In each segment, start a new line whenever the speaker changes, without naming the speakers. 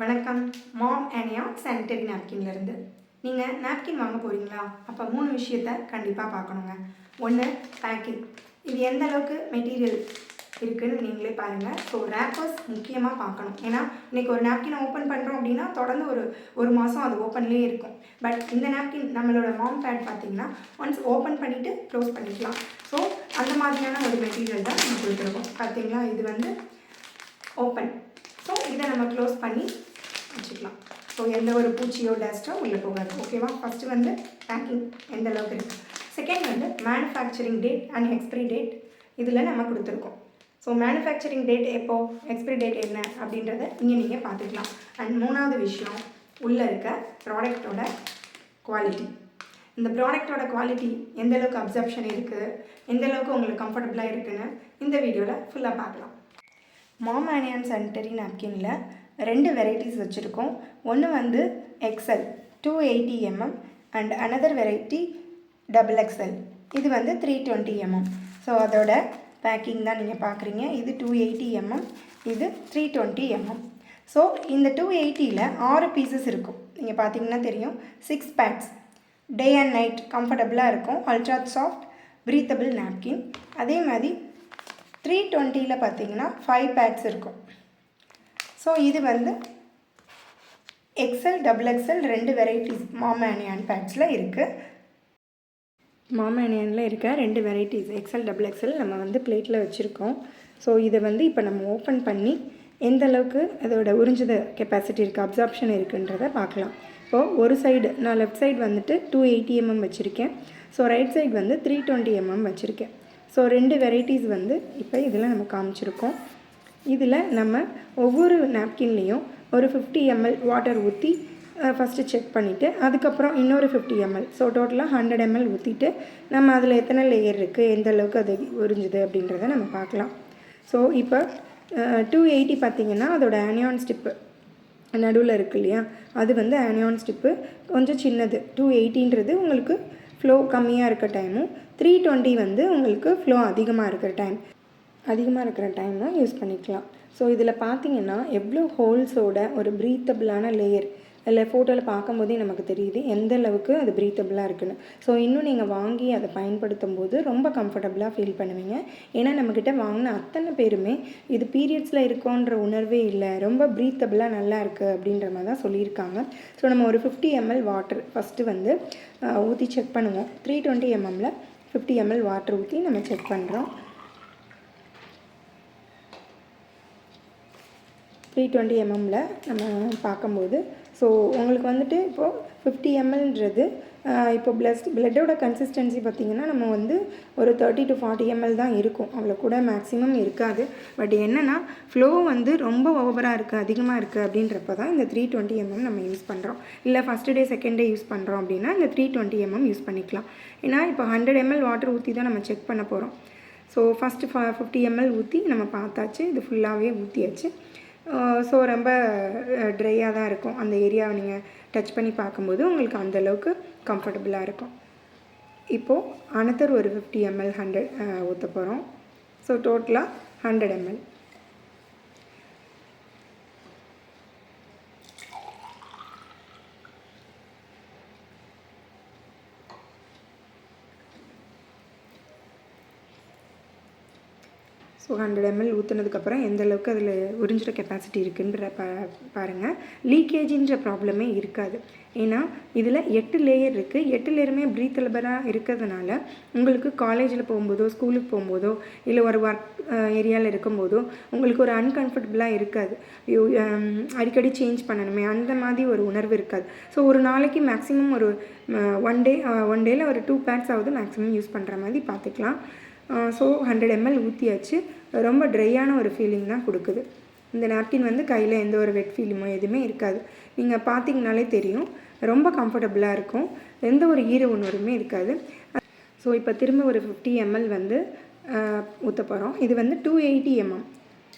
வணக்கம். மாம் அனியா சானிடரி நாப்கின்லேருந்து நீங்கள் நாப்கின் வாங்க போகிறீங்களா அப்போ மூணு விஷயத்த கண்டிப்பாக பார்க்கணுங்க. ஒன்று பேக்கிங் இது எந்த அளவுக்கு மெட்டீரியல் இருக்குதுன்னு நீங்களே பாருங்கள் ஸோ ரேப்பர்ஸ் முக்கியமாக பார்க்கணும். ஏன்னா இன்றைக்கி ஒரு நாப்கினை ஓப்பன் பண்ணுறோம் அப்படின்னா தொடர்ந்து ஒரு ஒரு மாதம் அது ஓப்பன்லேயே இருக்கும். பட் இந்த நாப்கின் நம்மளோட மாம் பேட் பார்த்தீங்கன்னா ஒன்ஸ் ஓப்பன் பண்ணிவிட்டு க்ளோஸ் பண்ணிக்கலாம். ஸோ அந்த மாதிரியான ஒரு மெட்டீரியல் தான் நம்ம கொடுத்துருக்கோம். பார்த்தீங்களா? இது வந்து ஓப்பன் ஸோ இதை நம்ம க்ளோஸ் பண்ணி வச்சுக்கலாம். ஸோ எந்த ஒரு பூச்சியோ டஸ்ட்டோ உள்ளே போகாது. ஓகேவா ஃபஸ்ட்டு வந்து பேக்கிங் எந்த அளவுக்கு இருக்குது செகண்ட் வந்து manufacturing date and expiry date இதில் நம்ம கொடுத்துருக்கோம். ஸோ மேனுஃபேக்சரிங் டேட் எப்போது எக்ஸ்பிரி டேட் என்ன? அப்படின்றத இங்கே நீங்கள் பார்த்துக்கலாம். அண்ட் மூணாவது விஷயம் உள்ளே இருக்க ப்ராடக்டோட குவாலிட்டி இந்த ப்ராடக்டோட குவாலிட்டி எந்த அளவுக்கு இருக்குது எந்த அளவுக்கு உங்களுக்கு கம்ஃபர்டபுளாக இருக்குதுன்னு இந்த வீடியோவில் ஃபுல்லாக பார்க்கலாம். மாம் சானிட்டரி நாப்கினில் ரெண்டு வெரைட்டிஸ் வச்சுருக்கோம். ஒன்று வந்து XL two eighty mm and another variety double XL இது வந்து த்ரீ டுவெண்ட்டி எம்எம் ஸோ அதோட பேக்கிங் தான் நீங்கள் பார்க்குறீங்க இது டூ எயிட்டி எம்எம் இது த்ரீ டுவெண்ட்டி எம்எம் ஸோ இந்த டூ எயிட்டியில் ஆறு பீசஸ் இருக்கும். நீங்கள் பார்த்தீங்கன்னா தெரியும். Six pads day and night கம்ஃபர்டபுளாக இருக்கும். அல்ட்ரா சாஃப்ட் ப்ரீத்தபிள் நாப்கின் அதே மாதிரி த்ரீ டுவெண்ட்டியில் பார்த்தீங்கன்னா ஃபைவ் பேட்ஸ் இருக்கும். ஸோ இது வந்து எக்ஸல் டபுள் எக்ஸல் ரெண்டு வெரைட்டிஸ் மாமேனியான் பேட்ஸில் இருக்குது மாமேனியனில் இருக்க ரெண்டு வெரைட்டிஸ் எக்ஸல் டபுள் எக்ஸல் நம்ம வந்து பிளேட்டில் வச்சுருக்கோம். ஸோ இதை வந்து இப்போ நம்ம ஓப்பன் பண்ணி எந்த அளவுக்கு அதோட உறிஞ்சத கெப்பாசிட்டி இருக்குது அப்சார்ப்ஷன் இருக்குன்றதை பார்க்கலாம். இப்போது ஒரு சைடு நான் லெஃப்ட் சைடு வந்துட்டு டூ எயிட்டி எம்எம் வச்சுருக்கேன். ஸோ ரைட் சைடு வந்து த்ரீ டுவெண்ட்டி எம்எம் வச்சுருக்கேன். ஸோ ரெண்டு வெரைட்டிஸ் வந்து இப்போ இதில் நம்ம காமிச்சிருக்கோம். இதில் நம்ம ஒவ்வொரு நாப்கின்லேயும் ஒரு ஃபிஃப்டி எம்எல் வாட்டர் ஊற்றி ஃபஸ்ட்டு செக் பண்ணிவிட்டு அதுக்கப்புறம் இன்னொரு ஃபிஃப்டி எம்எல் ஸோ டோட்டலாக ஹண்ட்ரட் எம்எல் ஊற்றிட்டு நம்ம அதில் எத்தனை லேயர் இருக்குது எந்த அளவுக்கு அது உறிஞ்சுது அப்படின்றத நம்ம பார்க்கலாம். ஸோ இப்போ டூ எயிட்டி பார்த்திங்கன்னா அதோட ஆனியான் ஸ்டிப்பு நடுவில் இருக்கு இல்லையா? அது வந்து ஆனியான் ஸ்டிப்பு கொஞ்சம் சின்னது. டூ எயிட்டின்றது உங்களுக்கு ஃப்ளோ கம்மியாக இருக்க டைமும் த்ரீ டுவெண்ட்டி வந்து உங்களுக்கு ஃப்ளோ அதிகமாக இருக்கிற டைம் அதிகமாக இருக்கிற டைமும் யூஸ் பண்ணிக்கலாம். ஸோ இதில் பார்த்தீங்கன்னா எவ்வளோ ஹோல்ஸோட ஒரு ப்ரீத்தபிளான லேயர் இல்லை ஃபோட்டோவில் பார்க்கும்போதே நமக்கு தெரியுது எந்த அளவுக்கு அது ப்ரீத்தபிளாக இருக்குன்னு. ஸோ இன்னும் நீங்கள் வாங்கி அதை பயன்படுத்தும் போது ரொம்ப கம்ஃபர்டபுளாக ஃபீல் பண்ணுவீங்க. ஏன்னா நம்மக்கிட்ட வாங்கின அத்தனை பேருமே இது பீரியட்ஸில் இருக்கோன்ற உணர்வே இல்லை. ரொம்ப ப்ரீத்தபிளாக நல்லா இருக்குது அப்படின்ற மாதிரி தான் சொல்லியிருக்காங்க. ஸோ நம்ம ஒரு ஃபிஃப்டி எம்எல் வாட்டர் ஃபஸ்ட்டு வந்து ஊற்றி செக் பண்ணுவோம். த்ரீ டுவெண்ட்டி எம்எம்மில் ஃபிஃப்டி எம்எல் வாட்டர் ஊற்றி நம்ம செக் பண்ணுறோம் த்ரீ டுவெண்ட்டி எம்எம்மில் நம்ம பார்க்கும்போது ஸோ உங்களுக்கு வந்துட்டு இப்போது ஃபிஃப்டி எம்எல்ன்றது இப்போ பிளஸ் பிளட்டோட கன்சிஸ்டன்சி பார்த்திங்கன்னா நம்ம வந்து ஒரு தேர்ட்டி டு ஃபார்ட்டி எம்எல் தான் இருக்கும். அவ்வளோ கூட மேக்ஸிமம் இருக்காது. பட் என்னென்னா ஃப்ளோ வந்து ரொம்ப ஓவராக இருக்குது அதிகமாக இருக்குது அப்படின்றப்ப தான் இந்த த்ரீ டுவெண்ட்டி எம்எம் நம்ம யூஸ் பண்ணுறோம் இல்லை first day second day use பண்ணுறோம் அப்படின்னா இந்த த்ரீ டுவெண்ட்டி எம்எம் யூஸ் பண்ணிக்கலாம். ஏன்னா இப்போ ஹண்ட்ரட் எம்எல் வாட்டர் ஊற்றி தான் நம்ம செக் பண்ண போகிறோம் ஸோ ஃபஸ்ட்டு ஃப ஃபிஃப்டி எம்எல் ஊற்றி நம்ம பார்த்தாச்சு இது ஃபுல்லாகவே ஊற்றியாச்சு ஸோ ரொம்ப ட்ரையாக தான் இருக்கும். அந்த ஏரியாவை நீங்கள் டச் பண்ணி பார்க்கும்போது உங்களுக்கு அந்தளவுக்கு கம்ஃபர்டபுளாக இருக்கும். இப்போது அனத்தர் ஒரு ஃபிஃப்டி எம்எல் ஹண்ட்ரட் ஊற்ற போகிறோம் ஸோ டோட்டலாக hundred ml so hundred ml ஊற்றுனதுக்கப்புறம் எந்த அளவுக்கு அதில் உறிஞ்சிற கெப்பாசிட்டி இருக்குன்ற பா பாருங்கள் லீக்கேஜின்ற ப்ராப்ளமே இருக்காது. ஏன்னா இதில் எட்டு லேயர் இருக்குது எட்டு லேயருமே ப்ரீத்தலபராக இருக்கிறதுனால உங்களுக்கு காலேஜில் போகும்போதோ ஸ்கூலுக்கு போகும்போதோ இல்லை ஒரு ஒர்க் ஏரியாவில் இருக்கும்போதோ உங்களுக்கு ஒரு அன்கம்ஃபர்டபுளாக இருக்காது. ஐயோ அடிக்கடி சேஞ்ச் பண்ணணுமே அந்த மாதிரி ஒரு உணர்வு இருக்காது. ஸோ ஒரு நாளைக்கு மேக்ஸிமம் ஒரு ஒன் டே ஒன் டேயில் ஒரு டூ பேட்ஸ் ஆகுது மேக்ஸிமம் யூஸ் பண்ணுற மாதிரி பார்த்துக்கலாம் ஸோ ஹண்ட்ரட் எம்எல் ஊற்றியாச்சு ரொம்ப ட்ரையான ஒரு ஃபீலிங் தான் கொடுக்குது. இந்த நாப்கின் வந்து கையில் எந்த ஒரு வெட் ஃபீலிமோ எதுவுமே இருக்காது. நீங்கள் பார்த்தீங்கனாலே தெரியும். ரொம்ப கம்ஃபர்டபுளாக இருக்கும். எந்த ஒரு ஈர உணர்வுமே இருக்காது. ஸோ இப்போ திரும்ப ஒரு ஃபிஃப்டி எம்எல் வந்து ஊற்ற போகிறோம் இது வந்து டூ எயிட்டி எம்எம்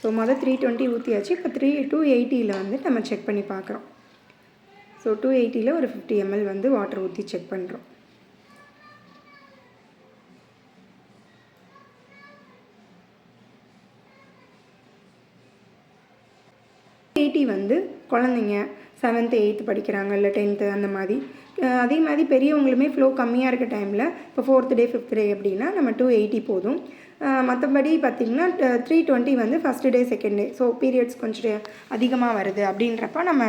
ஸோ மொதல் த்ரீ டுவெண்ட்டி ஊற்றியாச்சு இப்போ த்ரீ டூ எயிட்டியில் வந்து நம்ம செக் பண்ணி பார்க்குறோம் ஸோ டூ எயிட்டியில் ஒரு ஃபிஃப்டி எம்எல் வந்து வாட்டர் ஊற்றி செக் பண்ணுறோம் எயிட்டி வந்து குழந்தைங்க செவன்த்து எயித்து படிக்கிறாங்க இல்லை டென்த்து அந்த மாதிரி? அதே மாதிரி பெரியவங்களுமே ஃப்ளோ கம்மியாக இருக்க டைமில் இப்போ ஃபோர்த் டே ஃபிஃப்த் டே அப்படின்னா நம்ம டூ எயிட்டி போதும். மற்றபடி பார்த்திங்கன்னா த்ரீ டுவெண்ட்டி வந்து first day second day so periods கொஞ்சம் அதிகமாக வருது அப்படின்றப்ப நம்ம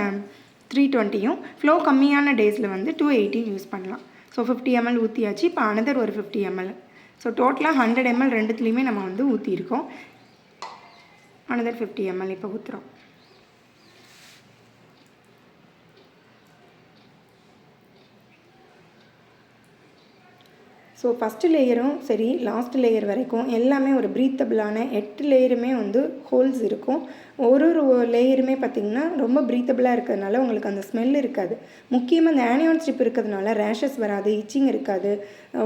த்ரீ டுவெண்ட்டியும் ஃப்ளோ கம்மியான டேஸில் வந்து டூ எயிட்டியும் யூஸ் பண்ணலாம். ஸோ ஃபிஃப்டி எம்எல் ஊற்றியாச்சு இப்போ அனதர் ஒரு ஃபிஃப்டி எம்எல் ஸோ டோட்டலாக ஹண்ட்ரட் எம்எல் ரெண்டுத்துலேயுமே நம்ம வந்து ஊற்றிருக்கோம் அனதர் ஃபிஃப்டி எம்எல் இப்போ ஊற்றுறோம் ஸோ ஃபஸ்ட்டு லேயரும் சரி லாஸ்ட் லேயர் வரைக்கும் எல்லாமே ஒரு ப்ரீத்தபிளான எட்டு லேயருமே வந்து ஹோல்ஸ் இருக்கும். ஒரு ஒரு லேயருமே பார்த்திங்கன்னா ரொம்ப ப்ரீத்தபிளாக இருக்கிறதுனால உங்களுக்கு அந்த ஸ்மெல் இருக்காது. முக்கியமாக அந்த ஆனியான் ஸ்ட்ரிப் இருக்கிறதுனால ரேஷஸ் வராது இச்சிங் இருக்காது.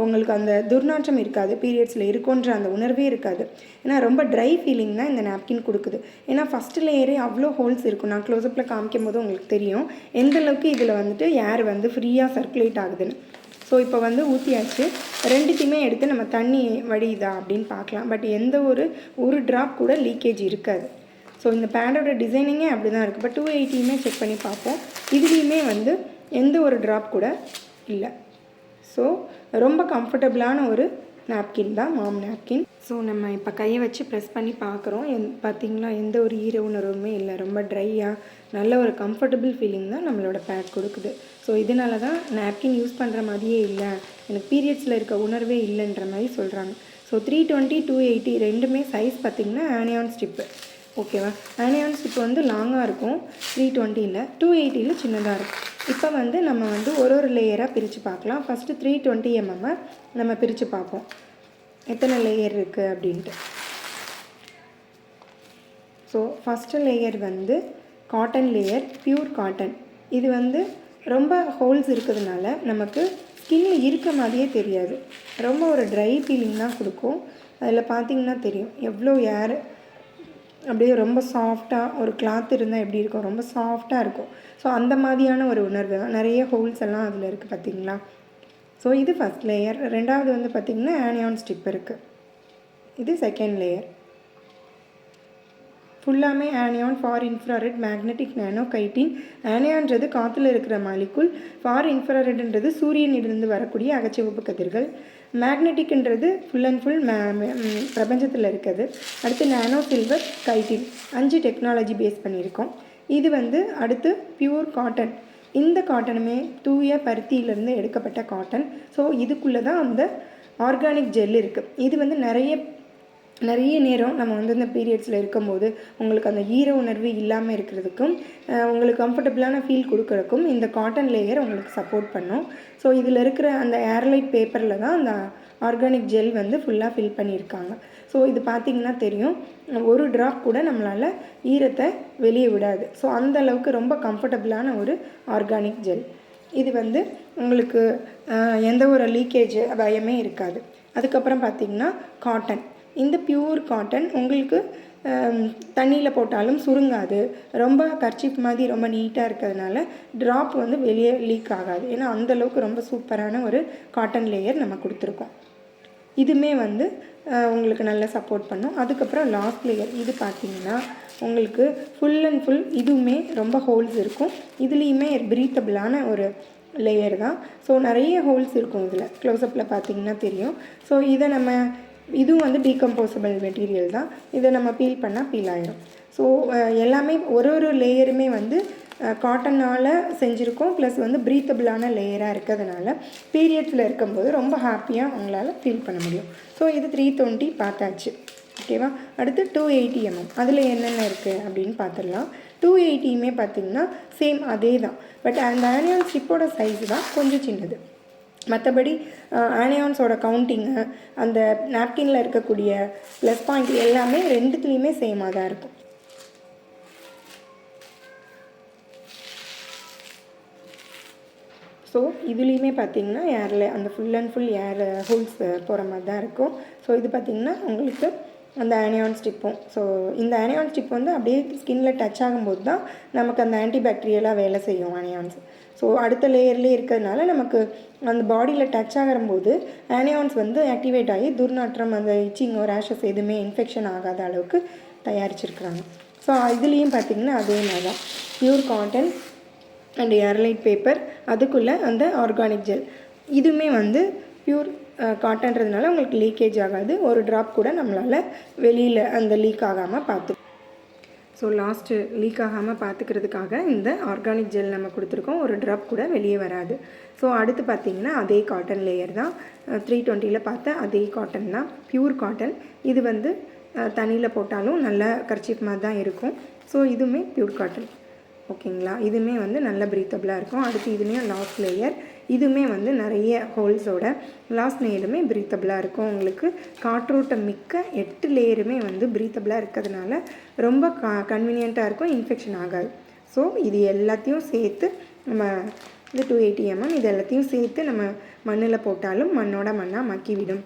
உங்களுக்கு அந்த துர்நாற்றம் இருக்காது பீரியட்ஸில் இருக்குன்ற அந்த உணர்வே இருக்காது. ஏன்னா ரொம்ப ட்ரை ஃபீலிங் தான் இந்த நாப்கின் கொடுக்குது. ஏன்னா ஃபஸ்ட்டு லேயரே அவ்வளோ ஹோல்ஸ் இருக்கும். நான் க்ளோஸ்அப்பில் காமிக்கும் போது உங்களுக்கு தெரியும். எந்த அளவுக்கு இதில் வந்துட்டு ஏர் வந்து ஃப்ரீயாக சர்க்குலேட் ஆகுதுன்னு. ஸோ இப்போ வந்து ஊற்றியாச்சு ரெண்டுத்தையுமே எடுத்து நம்ம தண்ணி வடியுதா அப்படின்னு பார்க்கலாம். பட் எந்த ஒரு ஒரு ட்ராப் கூட லீக்கேஜ் இருக்காது. ஸோ இந்த பேண்டோட டிசைனிங்கே அப்படி தான் இருக்குது இப்போ டூ எயிட்டியுமே செக் பண்ணி பார்ப்போம். இதுலேயுமே வந்து எந்த ஒரு ட்ராப் கூட இல்லை. ஸோ ரொம்ப கம்ஃபர்டபுளான ஒரு நாப்கின் தான் மாம் நாப்கின் ஸோ நம்ம இப்போ கையை வச்சு ப்ரெஸ் பண்ணி பார்க்குறோம் எந் பார்த்தீங்களா எந்த ஒரு ஈர உணர்வுமே இல்லை. ரொம்ப ட்ரையாக நல்ல ஒரு கம்ஃபர்டபுள் ஃபீலிங் தான் நம்மளோட பேட் கொடுக்குது. ஸோ இதனால தான் நாப்கின் யூஸ் பண்ணுற மாதிரியே இல்லை. எனக்கு பீரியட்ஸில் இருக்க உணர்வே இல்லைன்ற மாதிரி சொல்கிறாங்க so three twenty two eighty ரெண்டுமே சைஸ் பார்த்திங்கன்னா ஆனியான் ஸ்டிப்பு ஓகேவா ஆனியான் ஸ்டிப் வந்து லாங்காக இருக்கும். த்ரீ டுவெண்ட்டியில் டூ எயிட்டியில் சின்னதாக இருக்கும். இப்போ வந்து நம்ம வந்து ஒரு ஒரு லேயராக பிரித்து பார்க்கலாம் ஃபஸ்ட்டு த்ரீ டுவெண்ட்டி எம்எம்மை நம்ம பிரித்து பார்ப்போம் எத்தனை லேயர் இருக்குது அப்படின்ட்டு. ஸோ ஃபஸ்ட்டு லேயர் வந்து காட்டன் லேயர் பியூர் காட்டன் இது வந்து ரொம்ப ஹோல்ஸ் இருக்கிறதுனால நமக்கு ஸ்கின்னில் இருக்க மாதிரியே தெரியாது. ரொம்ப ஒரு ட்ரை ஃபீலிங் தான் கொடுக்கும். அதில் பார்த்தீங்கன்னா தெரியும். எவ்வளோ ஏர் அப்படியே ரொம்ப சாஃப்டாக ஒரு கிளாத் இருந்தால் எப்படி இருக்கும்? ரொம்ப சாஃப்டாக இருக்கும். ஸோ அந்த மாதிரியான ஒரு உணர்வு தான். நிறைய ஹோல்ஸ் எல்லாம் அதில் இருக்குது பார்த்தீங்களா ஸோ இது ஃபஸ்ட் லேயர் ரெண்டாவது வந்து பார்த்திங்கன்னா ஆனியான் ஸ்டிப் இருக்குது இது செகண்ட் லேயர் ஃபுல்லாமே anion far infrared magnetic nano chitin ஆனியான்றது காற்றுல இருக்கிற மாலிக்குள் ஃபார் இன்ஃப்ராரெட்ன்றது சூரியனிலிருந்து வரக்கூடிய அகச்சிவப்பு கதிர்கள். மேக்னெட்டிக்ன்றது ஃபுல் அண்ட் ஃபுல் பிரபஞ்சத்தில் இருக்குது. அடுத்து நானோ சில்வர் கைட்டின் அஞ்சு டெக்னாலஜி பேஸ் பண்ணியிருக்கோம். இது வந்து அடுத்து பியூர் காட்டன் இந்த காட்டனுமே தூய பருத்தியிலேருந்து எடுக்கப்பட்ட காட்டன். ஸோ இதுக்குள்ளே தான் அந்த ஆர்கானிக் ஜெல் இருக்குது இது வந்து நிறைய நிறைய நேரம் நம்ம வந்து இந்த பீரியட்ஸில் இருக்கும்போது உங்களுக்கு அந்த ஈர உணர்வு இல்லாமல் இருக்கிறதுக்கும் உங்களுக்கு கம்ஃபர்டபுளான ஃபீல் கொடுக்கறதுக்கும் இந்த காட்டன் லேயர் உங்களுக்கு சப்போர்ட் பண்ணும். ஸோ இதில் இருக்கிற அந்த ஏர்லைட் பேப்பரில் தான் அந்த ஆர்கானிக் ஜெல் வந்து ஃபுல்லாக ஃபில் பண்ணியிருக்காங்க. ஸோ இது பார்த்திங்கன்னா தெரியும். ஒரு ட்ராப் கூட நம்மளால் ஈரத்தை வெளியே விடாது. ஸோ அந்த அளவுக்கு ரொம்ப கம்ஃபர்டபுளான ஒரு ஆர்கானிக் ஜெல் இது வந்து உங்களுக்கு எந்த ஒரு லீக்கேஜ் பயமே இருக்காது. அதுக்கப்புறம் பார்த்திங்கன்னா காட்டன் இந்த பியூர் காட்டன் உங்களுக்கு தண்ணியில் போட்டாலும் சுருங்காது. ரொம்ப கர்ச்சிப் மாதிரி ரொம்ப நீட்டாக இருக்கிறதுனால ட்ராப் வந்து வெளியே லீக் ஆகாது. ஏன்னா அந்த அளவுக்கு ரொம்ப சூப்பரான ஒரு காட்டன் லேயர் நம்ம கொடுத்துருக்கோம். இதுமே வந்து உங்களுக்கு நல்லா சப்போர்ட் பண்ணும். அதுக்கப்புறம் லாஸ்ட் லேயர் இது பார்த்தீங்கன்னா உங்களுக்கு ஃபுல் அண்ட் ஃபுல் இதுவுமே ரொம்ப ஹோல்ஸ் இருக்கும். இதுலேயுமே பிரீத்தபிளான ஒரு லேயர் தான். ஸோ நிறைய ஹோல்ஸ் இருக்கும் இதில். க்ளோஸ்அப்பில் பார்த்தீங்கன்னா தெரியும். ஸோ இதை நம்ம இதுவும் வந்து டீகம்போசபிள் மெட்டீரியல் தான். இதை நம்ம பீல் பண்ணால் பீல் ஆயிடும் ஸோ எல்லாமே ஒரு ஒரு லேயருமே வந்து காட்டனால் செஞ்சுருக்கோம். ப்ளஸ் வந்து ப்ரீத்தபிளான லேயராக இருக்கிறதுனால பீரியட்ஸில் இருக்கும்போது ரொம்ப ஹாப்பியாக அவங்களால ஃபீல் பண்ண முடியும். ஸோ இது த்ரீ டுவெண்ட்டி பார்த்தாச்சு. ஓகேவா அடுத்து டூ எயிட்டி எம்எம் அதில் என்னென்ன இருக்குது அப்படின்னு பார்த்துடலாம். டூ எயிட்டியுமே பார்த்தீங்கன்னா சேம் அதே தான் பட் அந்த ஆனியல் ஸ்டிப்போட சைஸ் தான் கொஞ்சம் சின்னது. மற்றபடி ஆனியான்ஸோட கவுண்டிங்கு அந்த நாப்கினில் இருக்கக்கூடிய ப்ளஸ் பாயிண்ட் எல்லாமே ரெண்டுத்துலேயுமே சேமாக தான் இருக்கும். ஸோ இதுலேயுமே பார்த்தீங்கன்னா ஏரில் அந்த full and full air holes போகிற மாதிரி தான் இருக்கும். ஸோ இது பார்த்திங்கன்னா உங்களுக்கு அந்த ஆனியான் ஸ்டிப்பும் ஸோ இந்த ஆனியான் ஸ்டிப் வந்து அப்படியே ஸ்கின்ல டச் ஆகும்போது தான் நமக்கு அந்த ஆன்டிபாக்டீரியலாக வேலை செய்யும் ஆனியான்ஸ் ஸோ அடுத்த லேயர்லேயே இருக்கிறதுனால நமக்கு அந்த பாடியில் டச் ஆகிறம்போது ஆனியான்ஸ் வந்து ஆக்டிவேட் ஆகி துர்நாற்றம் அந்த இச்சிங்கோ ரேஷஸ் எதுவுமே இன்ஃபெக்ஷன் ஆகாத அளவுக்கு தயாரிச்சிருக்கிறாங்க. ஸோ இதுலேயும் பார்த்தீங்கன்னா அதே மாதிரி தான். Pure cotton and airlaid paper அதுக்குள்ளே அந்த ஆர்கானிக் ஜெல் இதுவுமே வந்து பியூர் காட்டன்றதுனால உங்களுக்கு லீக்கேஜ் ஆகாது. ஒரு ட்ராப் கூட நம்மளால் வெளியில் அந்த லீக் ஆகாமல் பார்த்து ஸோ லாஸ்ட்டு லீக் ஆகாமல் பார்த்துக்கிறதுக்காக இந்த ஆர்கானிக் ஜெல் நம்ம கொடுத்துருக்கோம். ஒரு ட்ராப் கூட வெளியே வராது. ஸோ அடுத்து பார்த்தீங்கன்னா அதே காட்டன் லேயர் தான். த்ரீ டுவெண்ட்டியில் பார்த்த அதே காட்டன் தான். ப்யூர் காட்டன் இது வந்து தண்ணியில் போட்டாலும் நல்ல கர்ச்சீப் மாதிரி தான் இருக்கும். ஸோ இதுவுமே ப்யூர் காட்டன் ஓகேங்களா? இதுவுமே வந்து நல்ல ப்ரீத்தபிளாக இருக்கும். அடுத்து இதுவுமே லாஸ்ட் லேயர் இதுவுமே வந்து நிறைய ஹோல்ஸோட லாஸ்ட் லேயருமே ப்ரீத்தபிளாக இருக்கும். உங்களுக்கு காற்றோட்டம் மிக்க எட்டு லேயருமே வந்து ப்ரீத்தபிளாக இருக்கிறதுனால ரொம்ப க கன்வீனியண்ட்டாக இருக்கும். இன்ஃபெக்ஷன் ஆகாது. ஸோ இது எல்லாத்தையும் சேர்த்து நம்ம இது டூ எயிட்டி எம்எம் இது எல்லாத்தையும் சேர்த்து நம்ம மண்ணில் போட்டாலும் மண்ணோட மண்ணாக மக்கிவிடும்.